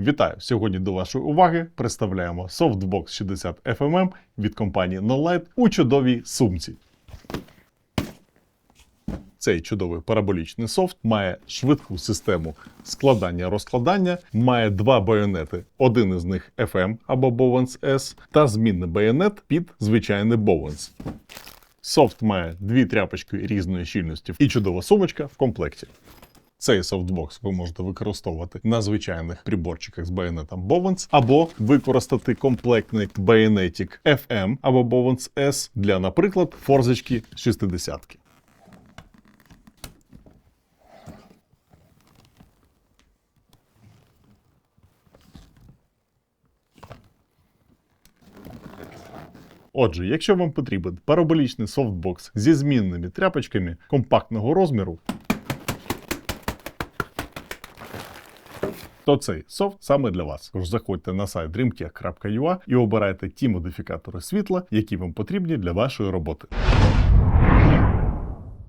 Вітаю! Сьогодні до вашої уваги представляємо Softbox 60 FMM від компанії NoLight у чудовій сумці. Цей чудовий параболічний софт має швидку систему складання-розкладання, має два байонети. Один із них FM або Bowens S та змінний байонет під звичайний Bowens. Софт має дві тряпочки різної щільності і чудова сумочка в комплекті. Цей софтбокс ви можете використовувати на звичайних приборчиках з байонетом Bowens, або використати комплектний байонетик FM або Bowens S для, наприклад, форзочки 60 -ки. Отже, якщо вам потрібен параболічний софтбокс зі змінними тряпочками компактного розміру, то цей софт саме для вас. Тож заходьте на сайт dreamtech.ua і обирайте ті модифікатори світла, які вам потрібні для вашої роботи.